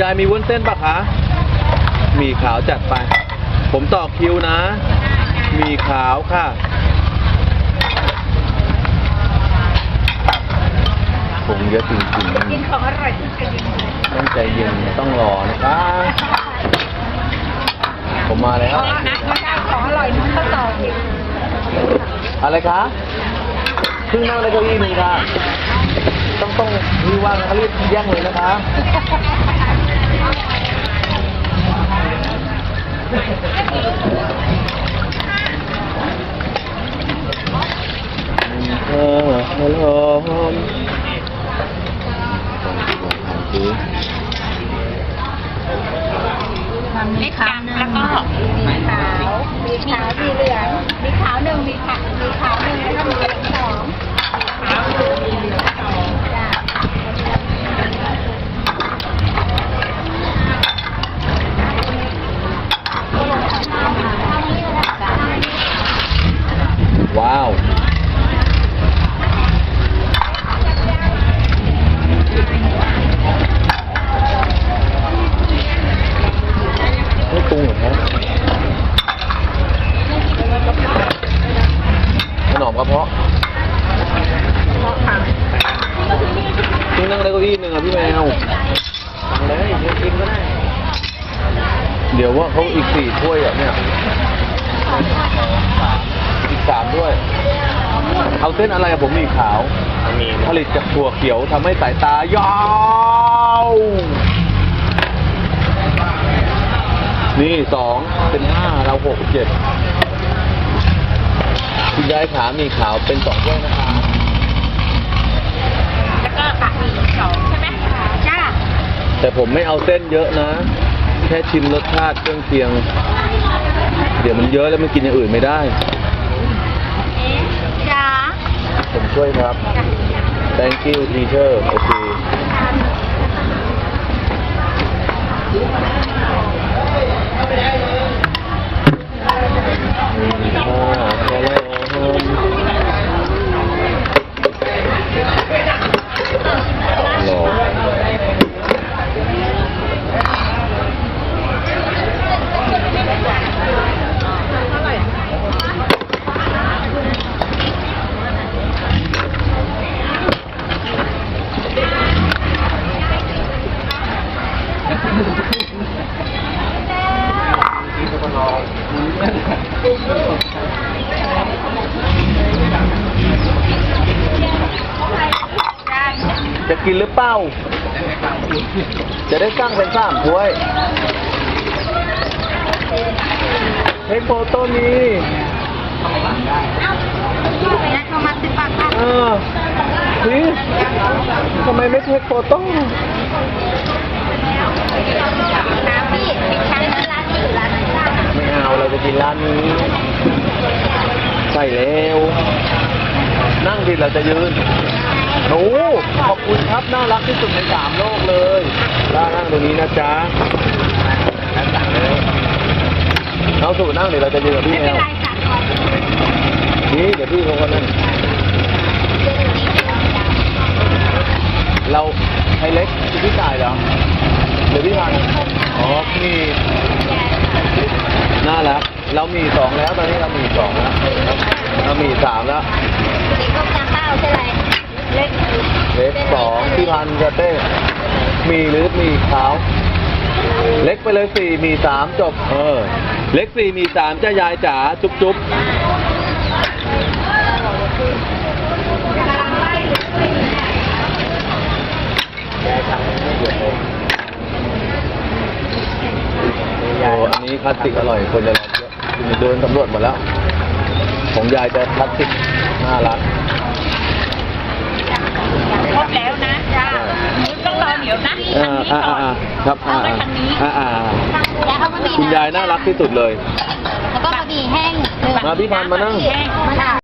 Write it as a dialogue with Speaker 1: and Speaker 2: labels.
Speaker 1: ยายมีวุ้นเส้นปะคะ มีขาวจัดไป ผมต่อคิวนะ มีขาวค่ะ ผมเยอะจริง
Speaker 2: กินของอร่อยที่สุด
Speaker 1: ๆต้องใจเย็นต้องรอนะคะผมมาแล้ว
Speaker 2: นะมาจากของอร่อยมันก็ต่อคิว
Speaker 1: อะไรคะเพิ่งนั่งในเก้าอี้หนึ่งค่ะ ต้องต้องรีว่างนะคะรีบแย่งเลยนะคะ เลโหลซื้อ
Speaker 2: มีขาวแล้วก็มีขาว มีขาวมีเหลือง มีขาวหนึ่งมีขาวมีขาวหนึ่งแล้วก็มีเหลืองสอง
Speaker 1: กระเพาะพี่นั่งได้เก้าอี้หนึ่งอะพี่แมวนั่งเลยเดี๋ยวกินก็ได้ เดี๋ยวว่าเขาอีกสี่ถ้วยอะเนี่ย อีกสามด้วย เอาเส้นอะไรอะผมมีขาว
Speaker 3: มี
Speaker 1: ผลิตจากถั่วเขียวทำให้สายตายาว นี่สองเป็นห้าเราหกเจ็ด คุณยายขามีขาวเป็นสองด้วยนะคะ
Speaker 2: แล้วก็ผักมีสองใช่ไหมจ้า
Speaker 1: แต่ผมไม่เอาเส้นเยอะนะ แค่ชิมรสชาติเครื่องเคียง เดี๋ยวมันเยอะแล้วมันกินอย่างอื่นไม่ได้
Speaker 2: เอ๊ะจ้า
Speaker 1: ผมช่วยครับ thank you teacher โอเค จะกินหรือเปล่า จะได้สร้างเป็นสามถ้วยเฮ้ยโฟโต้นี้
Speaker 2: แล้วเขามาสิบบาทค่ะ
Speaker 1: เออนี่ทำไมไม่เทคโฟโต้
Speaker 2: น้ำพี่ชั้นร้านนี้หรือร้านนั้นจ้า
Speaker 1: ไม่เอาเราจะกินร้านนี้ ใช่แล้ว นั่งดิเราจะยืนโอ้ขอบคุณครับ น่ารักที่สุดในสามโลกเลยล่านั่งตรงนี้นะจ๊ะน้องสู่นั่งดิเราจะยืนกับพี่
Speaker 2: ไม่
Speaker 1: แม
Speaker 2: เป็น
Speaker 1: ว
Speaker 2: ไรค่ะขอ
Speaker 1: นี่เดี๋ยวพี่เขาก็นั่งเราให้เล็กคือพี่จ่ายเหรอเดี๋ยวพี่พันอ๋อพี่น่ารัก เรา มีสองแล้วตอนนี้เรามีสองแล้วเรามีสามแล้ว
Speaker 2: เด็กก็จำเป้าใช่ไหมเล็ก
Speaker 1: เล็กสองพี่พันกับเต้มีหรือมีขาวเล็กไปเลยสี่มีสามจบ เออ เล็กสี่มีสามจ้ายายจ๋าจุ๊บจุ๊บโอ้อันนี้คลาสสิกอร่อยคนจะรับเยอะคุณ เดินสำรวจหมดแล้ว ของยายจะคลาสสิกน่ารัก
Speaker 2: ครบแล้วนะจ้าต้องรอเดี๋ยวนะ
Speaker 1: อ่าอ่าอ่าครับอ่า
Speaker 2: เอาไปทางนี้
Speaker 1: อ่าอ่า
Speaker 2: แล้วเอาบะหมี่
Speaker 1: คุณยายน่ารักที่สุดเลย
Speaker 2: แล้วก็บะหมี่แห้ง
Speaker 1: มาพี่พันธุ์มานั่ง
Speaker 2: แห้ง